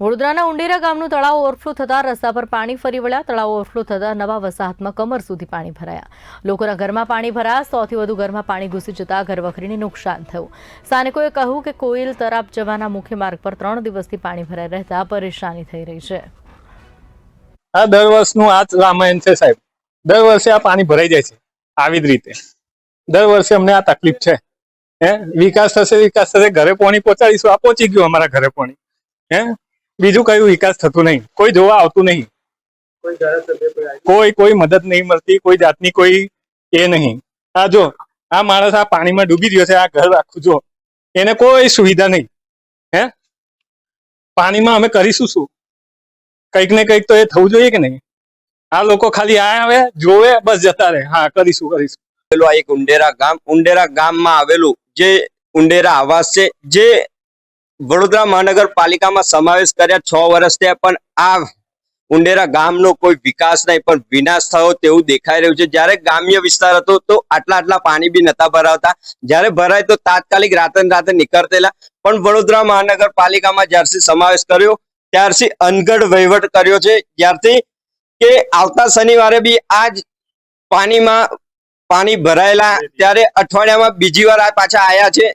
વડોદરાના ઉંડેરા ગામનું તળાવ ઓવરફ્લો થતાં રસ્તા પર પાણી ફરી વળ્યા. તળાવ ઓવરફ્લો થતાં નવા વસાહતમાં કમર સુધી પાણી ભરાયા. લોકોના ઘરમાં પાણી ભરાયા. સૌથી વધુ ઘરમાં પાણી ઘૂસી જતા ઘરવખરીને નુકસાન થયું. સ્થાનિકોએ કહ્યું કે કોઈલ તરાપ જવાના મુખ્ય માર્ગ પર ત્રણ દિવસથી પાણી ભરાઈ રહેતા પરેશાની થઈ રહી છે. આ દર વર્ષનું આ રામાયણ છે સાહેબ. દર વર્ષે આ પાણી ભરાઈ જાય છે. આવી જ રીતે. દર વર્ષે અમને આ તકલીફ છે. હે? વિકાસ થશે વિકાસ થશે. ઘરે પાણી પહોંચાડીશું. આ પહોંચી ગયું અમારા ઘરે પાણી. હે? બીજું કયું વિકાસ થતું નહીં. કોઈ જોવા આવતું નહીં. કોઈ કોઈ મદદ નહીં મળતી કોઈ જાતની કોઈ એ નહીં. આ જો આ માણસ આ પાણીમાં ડૂબી ગયો છે આ ઘર આખું જો એને કોઈ સુવિધા નહીં. હે? પાણીમાં અમે કરીશું શું? કંઈક ને કંઈક તો એ થવું જોઈએ કે નહીં? આ લોકો ખાલી આ આવે જોવે બસ જતા રહે. હા કરીશું કરીશું. પેલું આ એક ઉંડેરા ગામ ઉંડેરા ગામમાં આવેલું જે ઉંડેરા આવાસ છે જે વડોદરા મહાનગરપાલિકામાં સમાવેશ કર્યા છ વર્ષ થયા, પણ આ ઉંડેરા ગામનો કોઈ વિકાસ નહીં, પણ વિનાશ થયો તેવું દેખાઈ રહ્યું છે. જ્યારે ગ્રામ્ય વિસ્તાર હતો, તો આટલા આટલા પાણી બી નતા ભરાવતા. જ્યારે ભરાય તો તાત્કાલિક રાતે રાતે નીકળતેલા. પણ વડોદરા મહાનગરપાલિકામાં જ્યારથી સમાવેશ કર્યો, ત્યારથી અનગઢ વહીવટ કર્યો છે. જ્યારથી કે આવતા શનિવારે બી આજ પાણીમાં પાણી ભરાયેલા, ત્યારે અઠવાડિયામાં બીજી વાર આ પાછા આવ્યા છે.